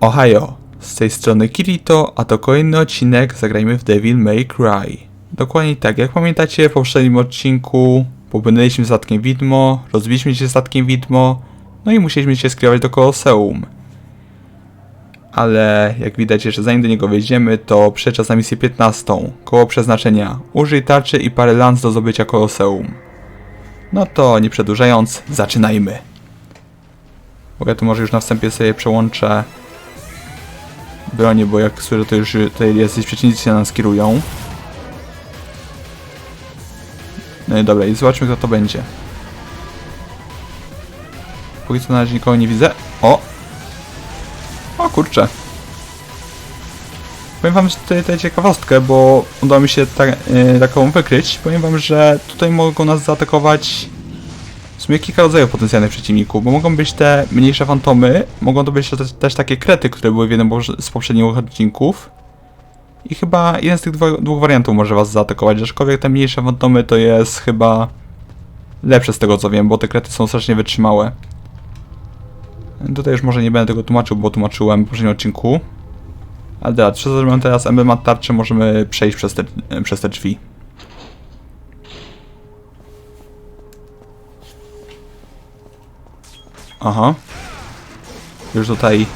Ohio, z tej strony Kirito, a to kolejny odcinek Zagrajmy w Devil May Cry. Dokładnie tak, jak pamiętacie w poprzednim odcinku popłynęliśmy statkiem widmo, rozbiliśmy się statkiem widmo, no i musieliśmy się skierować do Koloseum. Ale jak widać jeszcze zanim do niego wejdziemy, to przeczas na misję 15, koło przeznaczenia. Użyj tarczy i parę lans do zdobycia Koloseum. No to nie przedłużając, zaczynajmy. Bo ja tu może już na wstępie sobie przełączę bronię, bo jak słyszę, to już tutaj jacyś przeciwnicy się nas kierują. No i dobra, i zobaczmy kto to będzie. Póki co na razie nikogo nie widzę. O! O kurczę. Powiem wam tutaj tę ciekawostkę, bo udało mi się ta, y, taką wykryć. Powiem wam, że tutaj mogą nas zaatakować w sumie kilka rodzajów potencjalnych przeciwników, bo mogą być te mniejsze fantomy, mogą to być też, też takie krety, które były w jednym z poprzednich odcinków. I chyba jeden z tych dwo- dwóch wariantów może was zaatakować, aczkolwiek te mniejsze fantomy to jest chyba lepsze z tego co wiem, bo te krety są strasznie wytrzymałe. Tutaj już może nie będę tego tłumaczył, bo tłumaczyłem w poprzednim odcinku. Ale dobra, przez to, teraz emblemat tarczy, możemy przejść przez te, przez te drzwi. Aha. Już tutaj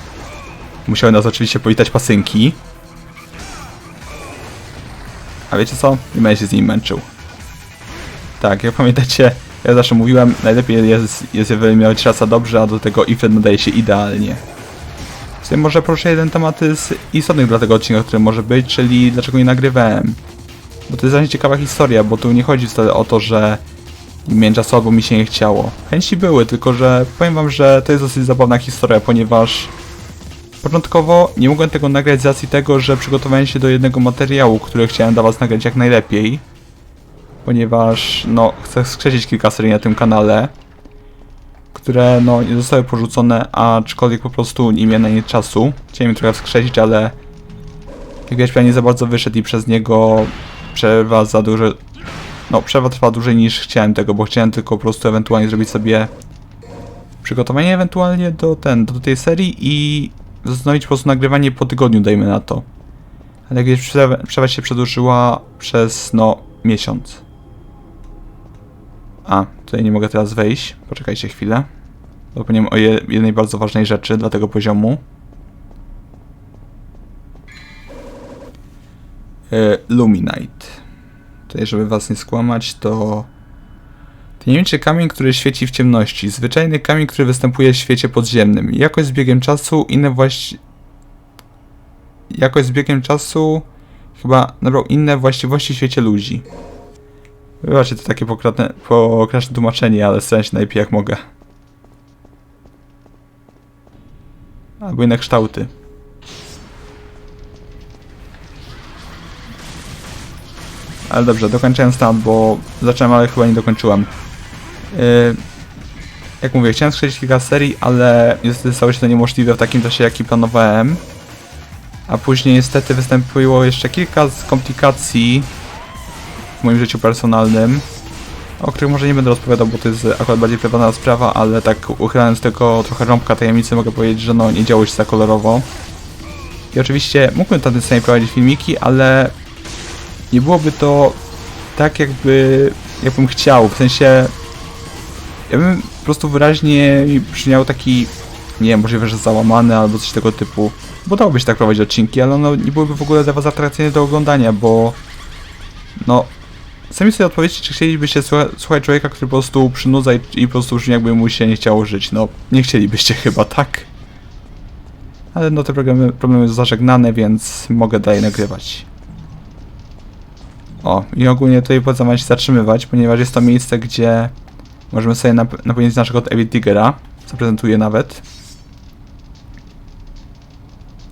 musiały nas oczywiście powitać pasynki. A wiecie co? Nie będę się z nim męczył. Tak, jak pamiętacie, ja zawsze mówiłem, najlepiej jest, jest jeżeli miał czasa dobrze, a do tego Ifred nadaje się idealnie. W tym może proszę jeden temat z istotnych dla tego odcinka, który może być, czyli dlaczego nie nagrywałem. Bo to jest właśnie ciekawa historia, bo tu nie chodzi wcale o to, że albo mi się nie chciało. Chęci były, tylko że powiem wam, że to jest dosyć zabawna historia, ponieważ początkowo nie mogłem tego nagrać z racji tego, że przygotowałem się do jednego materiału, który chciałem dla was nagrać jak najlepiej. Ponieważ, no, chcę skrzesić kilka serii na tym kanale, które, no, nie zostały porzucone, aczkolwiek po prostu nie miałem na nie czasu. Chciałem je trochę wskrzesić, ale jak widać, nie za bardzo wyszedł i przez niego przerwa za duże, no, przerwa trwa dłużej niż chciałem tego, bo chciałem tylko po prostu ewentualnie zrobić sobie przygotowanie ewentualnie do ten, do tej serii i zastanowić po prostu nagrywanie po tygodniu, dajmy na to. Ale gdzieś przerwa, przerwa się przedłużyła przez, no, miesiąc. A, tutaj nie mogę teraz wejść. Poczekajcie chwilę. Zapomniałem o je, jednej bardzo ważnej rzeczy dla tego poziomu. E, Luminite. Tutaj, żeby was nie skłamać, to... Tajemniczy kamień, który świeci w ciemności. Zwyczajny kamień, który występuje w świecie podziemnym. Jakoś z biegiem czasu inne właści... Jakoś z biegiem czasu chyba nabrał inne właściwości w świecie ludzi. Wybaczcie, to takie pokratne, pokraczne tłumaczenie, ale staram się najlepiej jak mogę. Albo inne kształty. Ale dobrze, dokończyłem stan, bo zacząłem, ale chyba nie dokończyłem. Yy, jak mówię, chciałem skrzesić kilka serii, ale niestety stało się to niemożliwe w takim czasie, jaki planowałem. A później niestety wystąpiło jeszcze kilka z komplikacji w moim życiu personalnym, o których może nie będę rozpowiadał, bo to jest akurat bardziej prywatna sprawa, ale tak uchylając tylko trochę rąbka tajemnicy mogę powiedzieć, że no nie działo się za kolorowo. I oczywiście mógłbym tam samej prowadzić filmiki, ale nie byłoby to tak jakby, jakbym chciał, w sensie ja bym po prostu wyraźnie brzmiał taki, nie wiem, możliwe, że załamany albo coś tego typu, bo dałoby się tak prowadzić odcinki, ale no nie byłyby w ogóle dla was atrakcyjne do oglądania, bo no Sami sobie odpowiedzcie, czy chcielibyście słucha- słuchać człowieka, który po prostu przynudza i, i po prostu brzmi jakby mu się nie chciało żyć. No, nie chcielibyście chyba, tak? Ale no te problemy, problemy są zażegnane, więc mogę dalej nagrywać. O, i ogólnie tutaj polecam wam się zatrzymywać, ponieważ jest to miejsce, gdzie możemy sobie nap napełnić naszego Evil Tigera. Zaprezentuję nawet.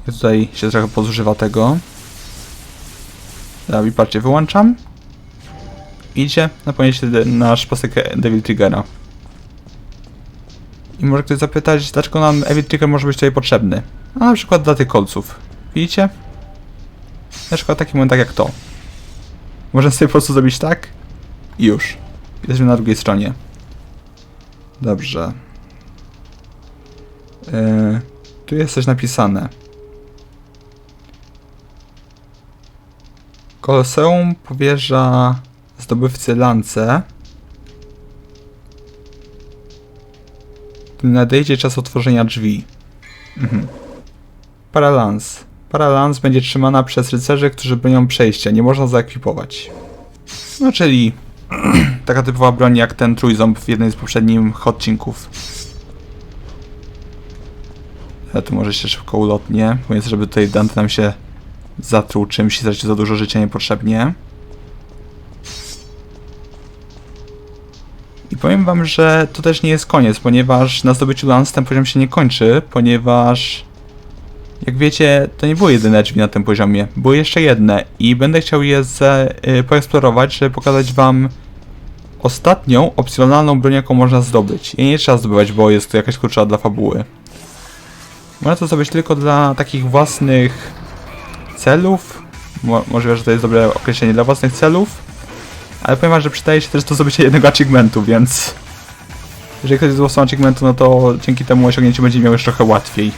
I tutaj się trochę pozużywa tego. Dobra, i patrzcie, wyłączam idzie napełnić nasz pasek Devil Triggera. I może ktoś zapytać, dlaczego nam Devil Trigger może być tutaj potrzebny? A na przykład dla tych kolców. Widzicie? Na przykład taki moment tak jak to. Możemy sobie po prostu zrobić tak i już. Jesteśmy na drugiej stronie. Dobrze. Yy, Tu jest coś napisane. Koloseum powierza zdobywcy lance. Nadejdzie czas otworzenia drzwi. Mhm. Paralans. Paralans będzie trzymana przez rycerzy, którzy bronią przejścia. Nie można zaekwipować. No czyli taka typowa broń jak ten trójząb w jednym z poprzednich odcinków. Ale tu może się szybko ulotnie, mówiąc, żeby tutaj Dante nam się zatruł czymś i stracił za dużo życia niepotrzebnie. I powiem wam, że to też nie jest koniec, ponieważ na zdobyciu lans ten poziom się nie kończy, ponieważ jak wiecie, to nie było jedyne drzwi na tym poziomie. Były jeszcze jedne i będę chciał je ze, y, poeksplorować, żeby pokazać wam ostatnią, opcjonalną broń, jaką można zdobyć. I nie trzeba zdobywać, bo jest to jakaś kluczowa dla fabuły. Można to zdobyć tylko dla takich własnych celów. Mo możliwe, że to jest dobre określenie dla własnych celów. Ale powiem że przydaje się też do zdobycia jednego achievementu, więc... Jeżeli ktoś jest własną achievementu, no to dzięki temu osiągnięciu będzie miał już trochę łatwiej.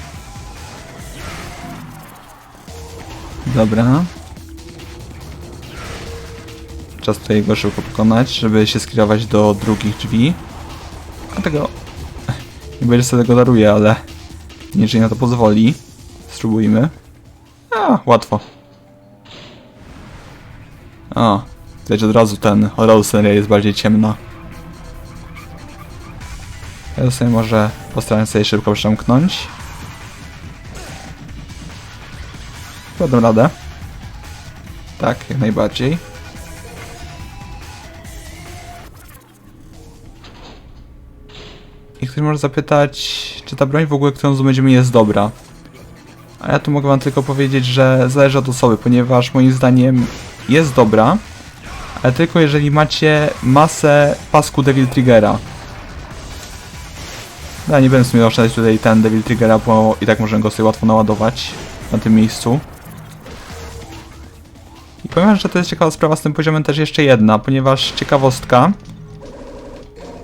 Dobra. Czas tutaj go szybko pokonać, żeby się skierować do drugich drzwi. A tego... Nie będzie sobie tego daruje, ale... Jeżeli na to pozwoli. Spróbujmy. A, łatwo. O, widać od razu ten, od razu jest bardziej ciemna. Ja sobie może postaram się szybko przemknąć. Dam radę. Tak, jak najbardziej. I ktoś może zapytać, czy ta broń w ogóle, którą zdobędziemy jest dobra. A ja tu mogę wam tylko powiedzieć, że zależy od osoby, ponieważ moim zdaniem jest dobra, ale tylko jeżeli macie masę pasku Devil Triggera. Ja nie będę w sumie oszczędzać tutaj ten Devil Triggera, bo i tak możemy go sobie łatwo naładować na tym miejscu. Powiem, że to jest ciekawa sprawa z tym poziomem też jeszcze jedna, ponieważ ciekawostka,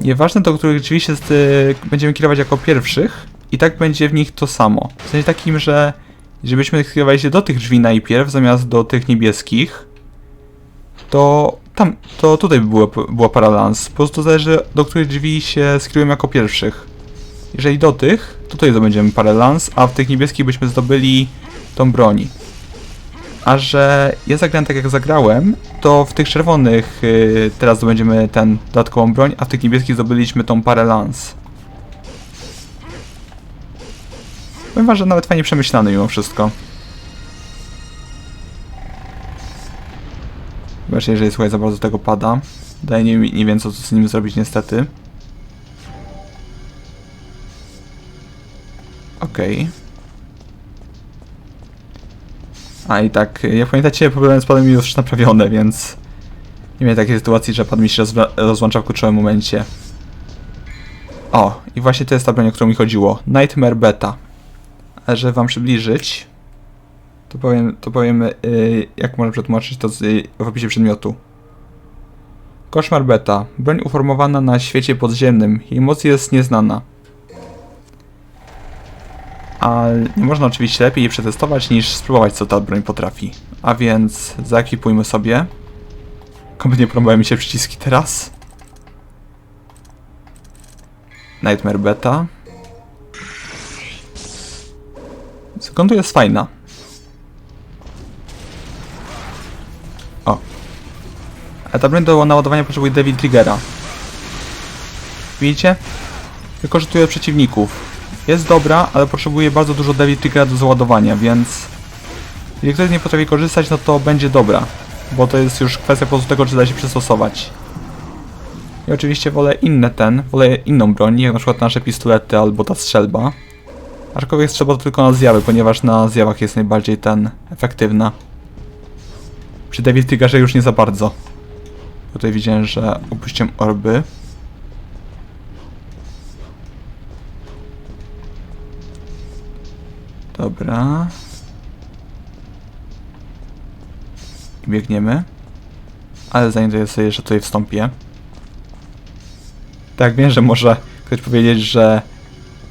nieważne do których drzwi się z, będziemy kierować jako pierwszych, i tak będzie w nich to samo. W sensie takim, że żebyśmy skierowali się do tych drzwi najpierw, zamiast do tych niebieskich, to tam, to tutaj by było, była paralans. Po prostu zależy, do których drzwi się skierujemy jako pierwszych. Jeżeli do tych, to tutaj zdobędziemy paralans, a w tych niebieskich byśmy zdobyli tą broni. A że ja zagrałem tak jak zagrałem, to w tych czerwonych yy, teraz zdobędziemy ten dodatkową broń, a w tych niebieskich zdobyliśmy tą paralans. Powiem wam, że nawet fajnie przemyślany mimo wszystko. Właśnie, jeżeli słuchaj za bardzo tego pada. Daje nie, nie wiem co z nim zrobić niestety. Okej. Okay. A i tak, jak pamiętacie, problemy z padem już naprawione, więc nie miałem takiej sytuacji, że pad mi się rozłącza w kluczowym momencie. O, i właśnie to jest ta broń, o którą mi chodziło. Nightmare Beta. A żeby wam przybliżyć, to powiem, to powiem yy, jak można przetłumaczyć to z, yy, w opisie przedmiotu. Koszmar Beta. Broń uformowana na świecie podziemnym. Jej moc jest nieznana. Ale nie można oczywiście lepiej jej przetestować niż spróbować co ta broń potrafi. A więc zaekwipujmy sobie. Kompletnie próbują mi się przyciski teraz. Nightmare Beta. Sekundu jest fajna. O. A ta broń do naładowania potrzebuje Devil Triggera. Widzicie? Wykorzystuje przeciwników. Jest dobra, ale potrzebuje bardzo dużo Devil Triggera do załadowania, więc... Jeżeli ktoś nie potrafi korzystać, no to będzie dobra. Bo to jest już kwestia po prostu tego, czy da się przystosować. I oczywiście wolę inne ten, wolę inną broń, jak na przykład nasze pistolety albo ta strzelba. Aczkolwiek trzeba tylko na zjawy, ponieważ na zjawach jest najbardziej ten efektywna. Przy Devil Triggerze już nie za bardzo. Tutaj widziałem, że opuściłem orby. Dobra. Biegniemy. Ale zanim sobie jeszcze tutaj wstąpię. Tak, wiem, że może ktoś powiedzieć, że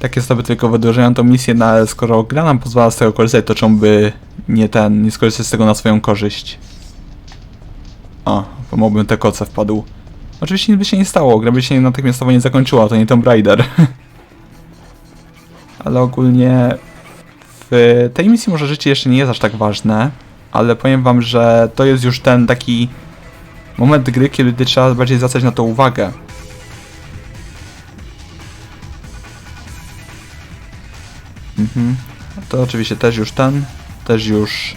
takie sobie tylko wydłużają tą misję, no ale skoro gra nam pozwala z tego korzystać, to czemu by nie ten, nie skorzystać z tego na swoją korzyść? O, pomogłbym te koce wpadł. Oczywiście nic by się nie stało, gra by się natychmiastowo nie zakończyła, to nie Tomb Raider. ale ogólnie w tej misji może życie jeszcze nie jest aż tak ważne, ale powiem wam, że to jest już ten taki moment gry, kiedy trzeba bardziej zwracać na to uwagę. Mhm. To oczywiście też już ten, też już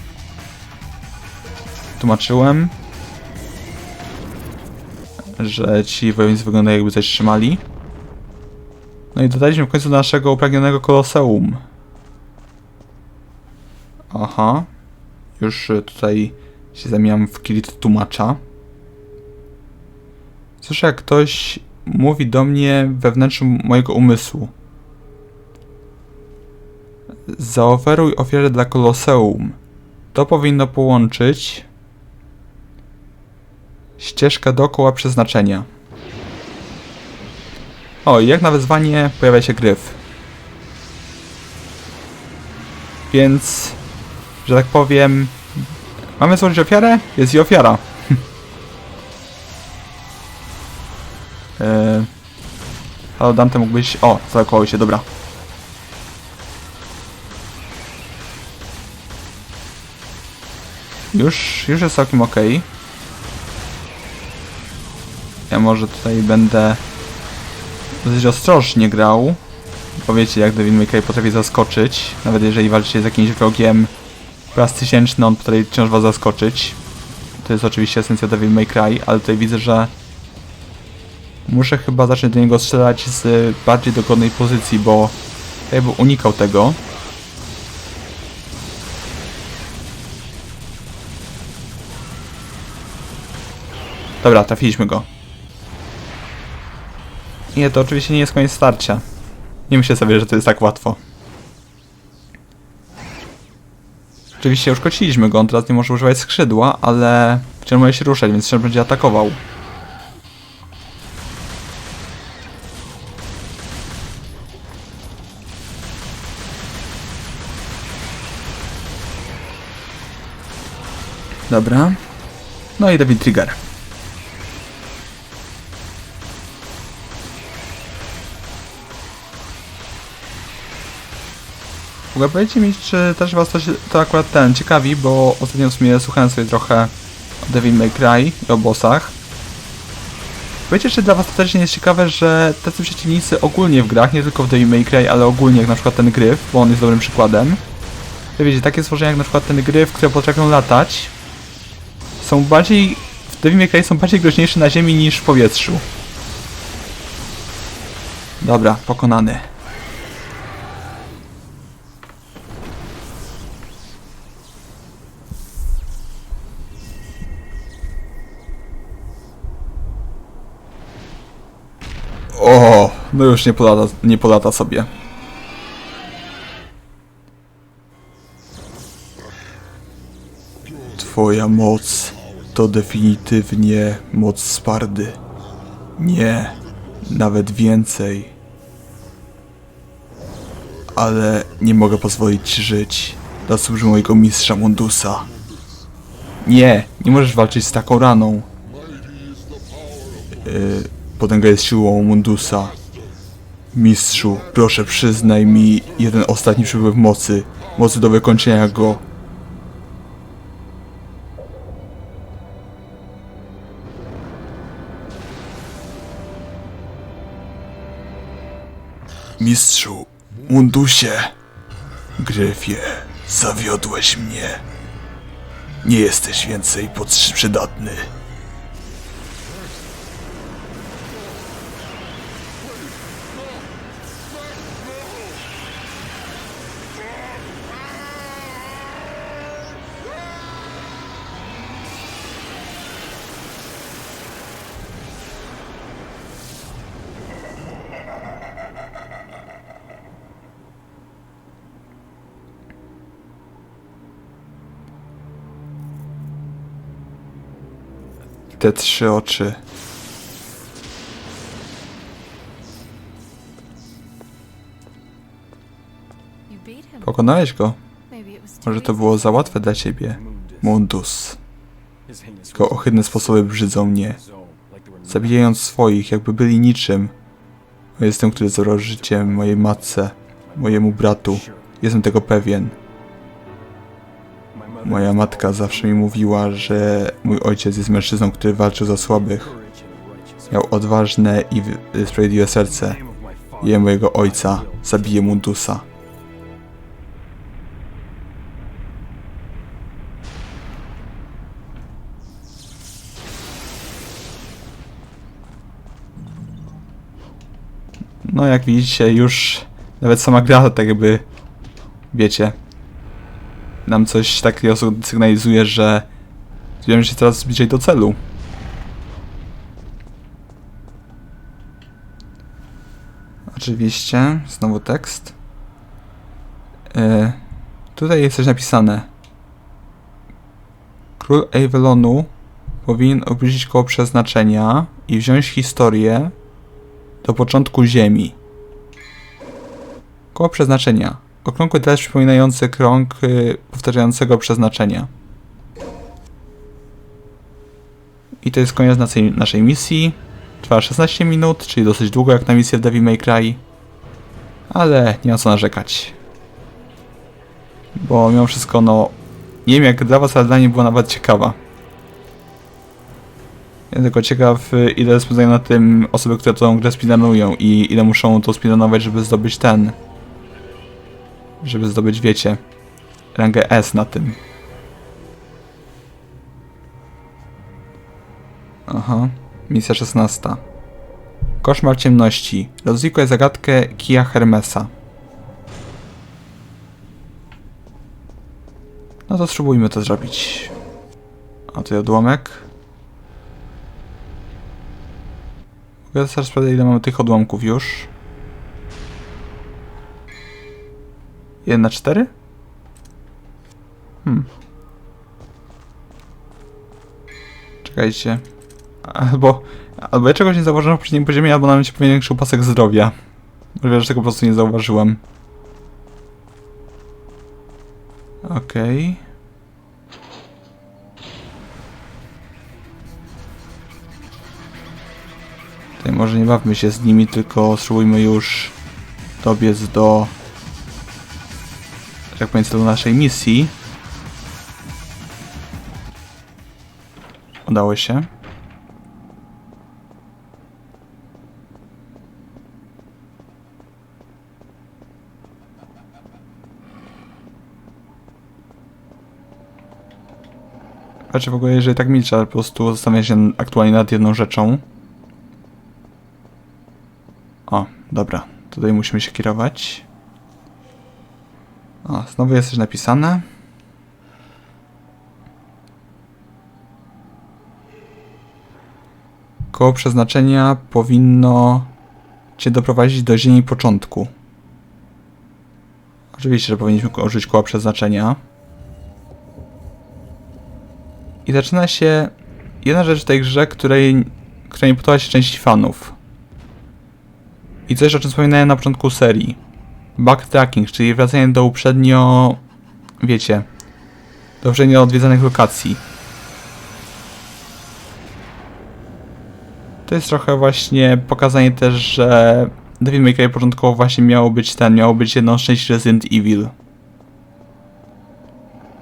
tłumaczyłem, że ci wojownicy wyglądają jakby coś trzymali. No i dodaliśmy w końcu do naszego upragnionego koloseum. Aha. Już y, tutaj się zamieniam w kilit tłumacza. Słyszę jak ktoś mówi do mnie we wnętrzu mojego umysłu. Zaoferuj ofiarę dla Koloseum. To powinno połączyć ścieżkę dookoła przeznaczenia. O, jak na wezwanie pojawia się gryf. Więc, że tak powiem, mamy złożyć ofiarę? Jest i ofiara. eee, halo Dante, mógłbyś... O, zalokowały się, dobra. Już, już jest całkiem ok. Ja może tutaj będę dosyć ostrożnie grał. Bo wiecie, jak Devil May potrafi zaskoczyć. Nawet jeżeli walczycie z jakimś wrogiem po raz tysięczny, on potrafi wciąż was zaskoczyć. To jest oczywiście esencja Devil May Cry, ale tutaj widzę, że muszę chyba zacząć do niego strzelać z bardziej dogodnej pozycji, bo jakby unikał tego. Dobra, trafiliśmy go. Nie, to oczywiście nie jest koniec starcia. Nie myślę sobie, że to jest tak łatwo. Oczywiście uszkodziliśmy go, on teraz nie może używać skrzydła, ale wciąż może się ruszać, więc wciąż będzie atakował. Dobra. No i David Trigger. W ogóle powiedzcie mi, czy też was to, się, to akurat ten ciekawi, bo ostatnio w sumie słuchałem sobie trochę o Devil May Cry i o bossach. Powiedzcie, czy dla was to też nie jest ciekawe, że tacy przeciwnicy ogólnie w grach, nie tylko w Devil May Cry, ale ogólnie jak na przykład ten gryf, bo on jest dobrym przykładem. Wiecie, takie stworzenia jak na przykład ten gryf, które potrafią latać, są bardziej, w Devil May Cry są bardziej groźniejsze na ziemi niż w powietrzu. Dobra, pokonany. O, no już nie polata, nie polata sobie. Twoja moc to definitywnie moc Spardy. Nie, nawet więcej. Ale nie mogę pozwolić ci żyć służby mojego mistrza Mundusa. Nie, nie możesz walczyć z taką raną. Potęga jest siłą Mundusa. Mistrzu, proszę przyznaj mi jeden ostatni przypływ mocy. Mocy do wykończenia go. Mistrzu, Mundusie. Gryfie, zawiodłeś mnie. Nie jesteś więcej przydatny. Te trzy oczy. Pokonałeś go. Może to było za łatwe dla ciebie. Mundus. Jego ohydne sposoby brzydzą mnie. Zabijając swoich, jakby byli niczym. Jestem, który zabrał życie mojej matce, mojemu bratu. Jestem tego pewien. Moja matka zawsze mi mówiła, że mój ojciec jest mężczyzną, który walczył za słabych. Miał odważne i sprawiedliwe serce. Je mojego ojca zabije Mundusa. No jak widzicie już nawet sama gra tak jakby wiecie nam coś takiego sygnalizuje, że zbliżamy się coraz bliżej do celu. Oczywiście, znowu tekst. E, tutaj jest coś napisane. Król Avalonu powinien obrócić koło przeznaczenia i wziąć historię do początku Ziemi. Koło przeznaczenia. Okrągły deszcz przypominający krąg y, powtarzającego przeznaczenia. I to jest koniec naszej, naszej misji. Trwa 16 minut, czyli dosyć długo jak na misję w Devil May Cry. Ale nie ma co narzekać. Bo mimo wszystko, no... Nie wiem jak dla was, ale dla mnie była nawet ciekawa. Ja tylko ciekaw, y, ile spędzają na tym osoby, które tą grę speedrunują i ile muszą to speedrunować, żeby zdobyć ten... Żeby zdobyć, wiecie, rangę S na tym. Aha. Misja 16. Koszmar ciemności. Rozwikłaj zagadkę Kija Hermesa. No to spróbujmy to zrobić. A tutaj odłamek. Mogę teraz sprawdzić ile mamy tych odłamków już. 1 na 4? Hmm. Czekajcie. Albo, albo ja czegoś nie zauważyłem w poprzednim poziomie, albo nawet powiększył pasek zdrowia. Możliwe, że tego po prostu nie zauważyłem. Okej. Tutaj może nie bawmy się z nimi, tylko spróbujmy już dobiec do tak powiem celu naszej misji. Udało się. Znaczy w ogóle, jeżeli tak milczę, po prostu zastanawiam się aktualnie nad jedną rzeczą. O, dobra. Tutaj musimy się kierować. O, znowu jest coś napisane. Koło przeznaczenia powinno Cię doprowadzić do ziemi początku. Oczywiście, że powinniśmy użyć koła przeznaczenia. I zaczyna się jedna rzecz w tej grze, której, której nie podoba się części fanów. I coś, o czym wspominałem na początku serii. Backtracking, czyli wracanie do uprzednio, wiecie, do uprzednio odwiedzanych lokacji. To jest trochę właśnie pokazanie też, że Devil May Cry początkowo właśnie miało być ten, miało być jedną z części Resident Evil.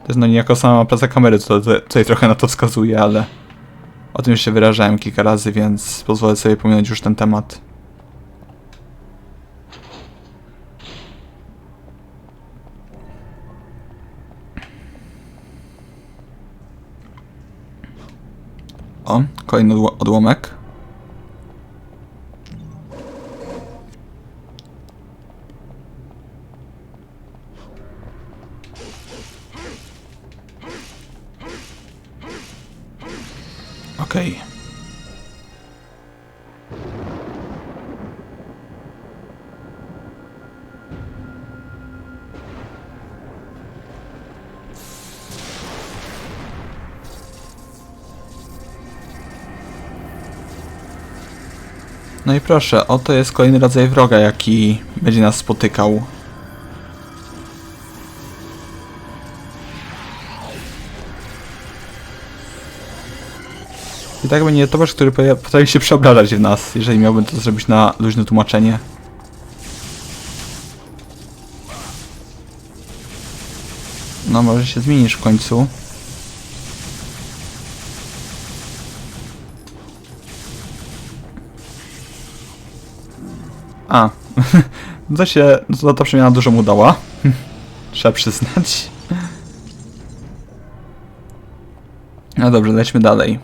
To jest no niejako sama praca kamery, co tutaj trochę na to wskazuje, ale o tym już się wyrażałem kilka razy, więc pozwolę sobie pominąć już ten temat. O, kolejny odło- odłomek. Okej. No i proszę, oto jest kolejny rodzaj wroga, jaki będzie nas spotykał. I tak będzie towarzysz, który potrafi się przeobrażać w nas, jeżeli miałbym to zrobić na luźne tłumaczenie. No może się zmienisz w końcu. A, no to się, to ta przemiana dużo mu dała. Trzeba przyznać. No dobrze, lećmy dalej.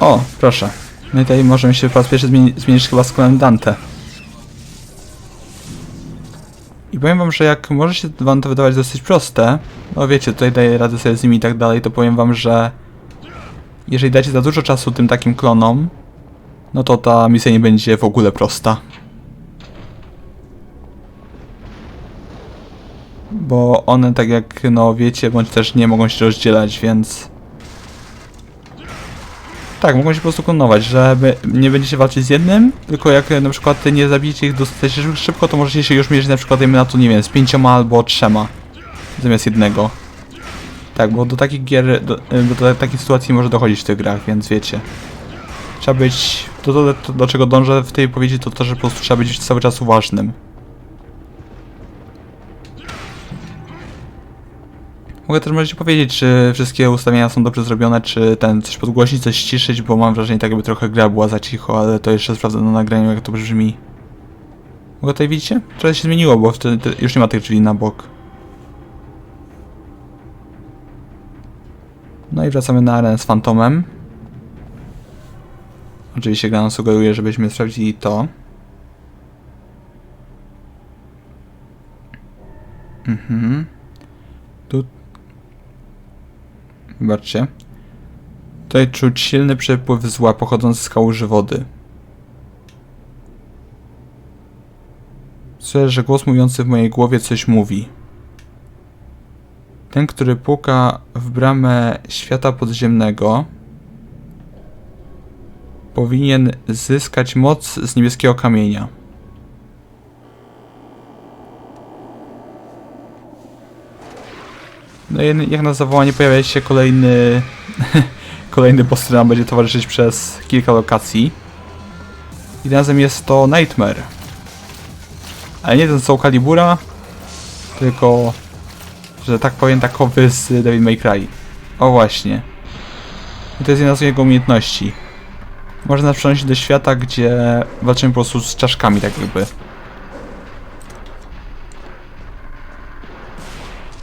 O, proszę. No i tutaj możemy się po raz pierwszy zmieni zmienić chyba z komendante. I powiem wam, że jak może się wam to wydawać dosyć proste, no wiecie, tutaj daję radę sobie z nimi i tak dalej, to powiem wam, że jeżeli dacie za dużo czasu tym takim klonom, no to ta misja nie będzie w ogóle prosta. Bo one, tak jak no wiecie, bądź też nie mogą się rozdzielać, więc... Tak, mogą się po prostu klonować, że nie będziecie walczyć z jednym, tylko jak e, na przykład nie zabijecie ich dosyć szybko, to możecie się już mierzyć na przykład na to, nie wiem, z pięcioma albo trzema zamiast jednego. Tak, bo do takich gier, do, do, do takiej sytuacji może dochodzić w tych grach, więc wiecie. Trzeba być, to, to, to do czego dążę w tej powiedzi to to, że po prostu trzeba być cały czas uważnym. Mogę też możecie powiedzieć, czy wszystkie ustawienia są dobrze zrobione, czy ten coś podgłosić, coś ściszyć, bo mam wrażenie, tak jakby trochę gra była za cicho, ale to jeszcze sprawdzę na nagraniu, jak to brzmi. Mogę tutaj widzicie? Trochę się zmieniło, bo wtedy już nie ma tych drzwi na bok. No i wracamy na arenę z Fantomem. Oczywiście gra nam sugeruje, żebyśmy sprawdzili to. Mhm. Tu... Wybaczcie. Tutaj czuć silny przepływ zła pochodzący z kałuży wody. Słyszę, że głos mówiący w mojej głowie coś mówi. Ten, który puka w bramę świata podziemnego, powinien zyskać moc z niebieskiego kamienia. No i jak na zawołanie pojawia się kolejny kolejny boss, który nam będzie towarzyszyć przez kilka lokacji. I razem jest to Nightmare. Ale nie ten Soul Calibura, tylko, że tak powiem, takowy z Devil May Cry. O właśnie. I to jest jedna z jego umiejętności. Może nas przenosić do świata, gdzie walczymy po prostu z czaszkami, tak jakby.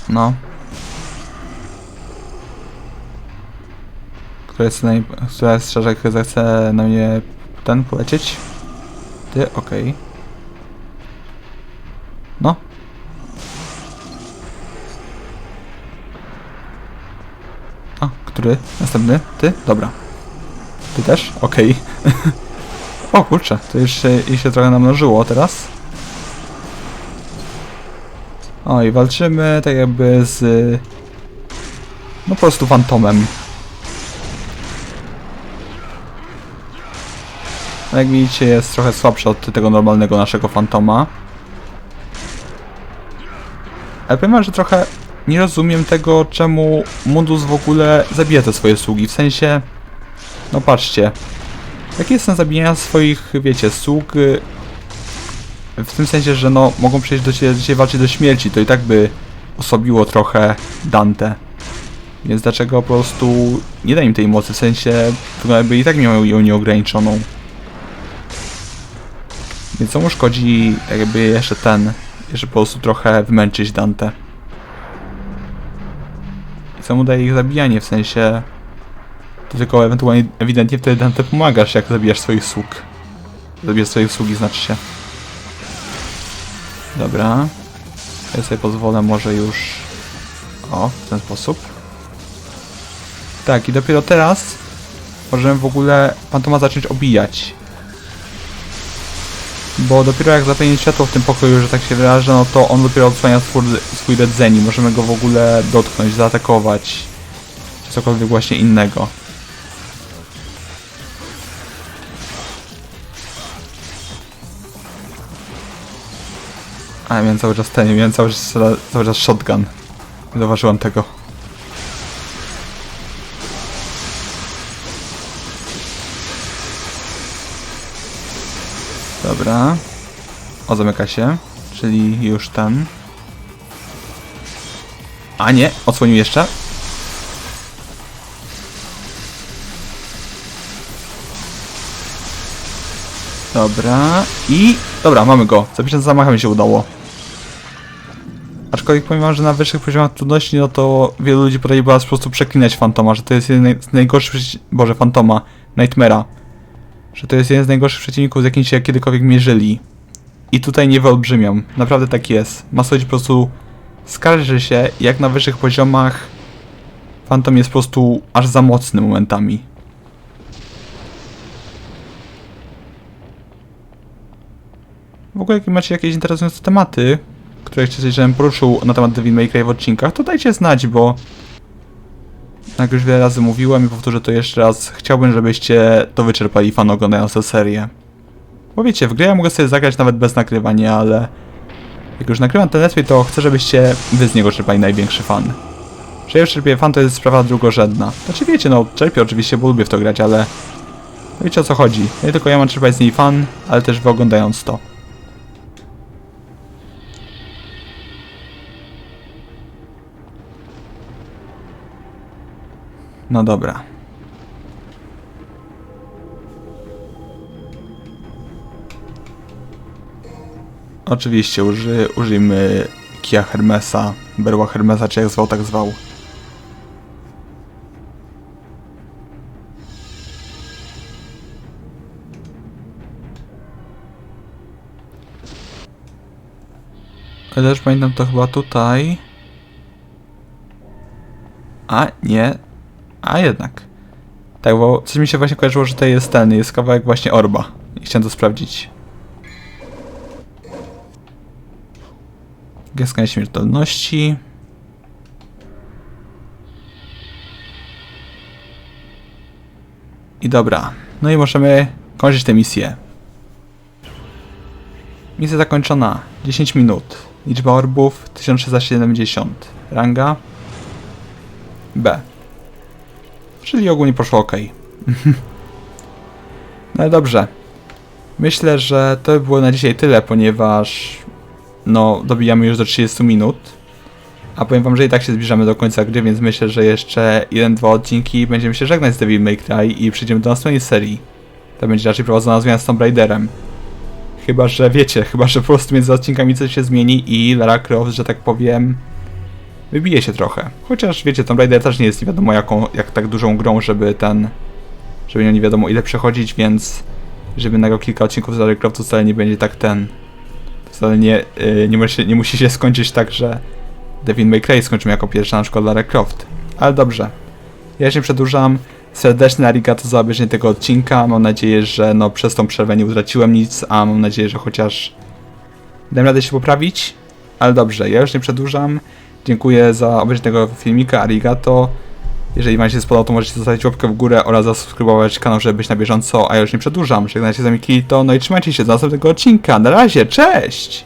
No. Która jest, naj... Która jest czaszek, zechce na mnie ten polecieć? Ty, okej. No. Który? Następny? Ty? Dobra. Ty też? Okej. o kurczę, to już się, i się trochę namnożyło teraz. O i walczymy tak jakby z... No po prostu fantomem. No Jak widzicie jest trochę słabszy od tego normalnego naszego fantoma. Ale powiem że trochę nie rozumiem tego, czemu Mundus w ogóle zabija te swoje sługi. W sensie, no patrzcie, jaki jest sens zabijania swoich, wiecie, sług y, w tym sensie, że no mogą przejść do ciebie, do walczyć do śmierci, to i tak by osobiło trochę Dante. Więc dlaczego po prostu nie da im tej mocy, w sensie, jakby i tak miał ją nieograniczoną. Więc co mu szkodzi jakby jeszcze ten, jeszcze po prostu trochę wymęczyć Dante. Co daje ich zabijanie, w sensie... To tylko ewentualnie, ewidentnie wtedy Dante pomagasz, jak zabijasz swoich sług. Zabijasz swoich sługi, znaczy się. Dobra. Ja sobie pozwolę może już... O, w ten sposób. Tak, i dopiero teraz możemy w ogóle Fantoma zacząć obijać. Bo dopiero jak zapewni światło w tym pokoju, że tak się wyrażę, no to on dopiero odsłania swój, swój rdzeni. Możemy go w ogóle dotknąć, zaatakować. Czy cokolwiek właśnie innego. A miałem cały czas ten, miałem cały czas, cały czas shotgun. Zauważyłem tego. Dobra. O, zamyka się. Czyli już ten. A nie, odsłonił jeszcze. Dobra. I... Dobra, mamy go. Za pierwszym zamachem się udało. Aczkolwiek powiem wam, że na wyższych poziomach trudności, no to wielu ludzi potrafi po prostu przeklinać Fantoma, że to jest jeden z najgorszych Boże, Fantoma. Nightmare'a. Że to jest jeden z najgorszych przeciwników, z jakim się kiedykolwiek mierzyli. I tutaj nie wyolbrzymiam. Naprawdę tak jest. Ludzi po prostu skarży się, jak na wyższych poziomach Phantom jest po prostu aż za mocny momentami. W ogóle jak macie jakieś interesujące tematy, które chcecie, żebym poruszył na temat Devil May Cry w odcinkach, to dajcie znać, bo jak już wiele razy mówiłem i powtórzę to jeszcze raz, chciałbym, żebyście to wyczerpali fan oglądając tę serię. Bo wiecie, w grę ja mogę sobie zagrać nawet bez nagrywania, ale jak już nagrywam ten let's to chcę, żebyście wy z niego czerpali największy fan. Że ja czerpię fan, to jest sprawa drugorzędna. Znaczy wiecie, no czerpię oczywiście, bo lubię w to grać, ale wiecie o co chodzi. Nie tylko ja mam czerpać z niej fan, ale też wy oglądając to. No dobra. Oczywiście uży, użyjmy kija Hermesa, berła Hermesa, czy jak zwał, tak zwał. Ale też pamiętam to chyba tutaj. A, nie. A jednak. Tak, bo coś mi się właśnie kojarzyło, że tutaj jest ten, jest kawałek właśnie orba. I chciałem to sprawdzić. Gęska nieśmiertelności. I dobra. No i możemy kończyć tę misję. Misja zakończona. 10 minut. Liczba orbów 1370. Ranga B. Czyli ogólnie poszło ok. no dobrze. Myślę, że to by było na dzisiaj tyle, ponieważ no, dobijamy już do 30 minut. A powiem wam, że i tak się zbliżamy do końca gry, więc myślę, że jeszcze jeden, dwa odcinki będziemy się żegnać z Devil May Cry i przejdziemy do następnej serii. To będzie raczej prowadzona zmiana z Tomb Raiderem. Chyba, że wiecie, chyba, że po prostu między odcinkami coś się zmieni i Lara Croft, że tak powiem, wybije się trochę. Chociaż wiecie, Tomb Raider też nie jest nie wiadomo jaką, jak tak dużą grą, żeby ten, żeby nie wiadomo ile przechodzić, więc żeby nagrał kilka odcinków z to wcale nie będzie tak ten, wcale nie, yy, nie, musi, nie musi się skończyć tak, że Devil May Cry skończymy jako pierwsza na przykład Lara Croft. Ale dobrze. Ja nie przedłużam. Serdeczne arigato za obejrzenie tego odcinka. Mam nadzieję, że no przez tą przerwę nie utraciłem nic, a mam nadzieję, że chociaż dam radę się poprawić. Ale dobrze, ja już nie przedłużam. Dziękuję za obejrzenie tego filmika, arigato. Jeżeli Wam się spodobał, to możecie zostawić łapkę w górę oraz zasubskrybować kanał, żeby być na bieżąco, a ja już nie przedłużam. Żegnajcie z wami Kilito, no i trzymajcie się do następnego odcinka. Na razie, cześć!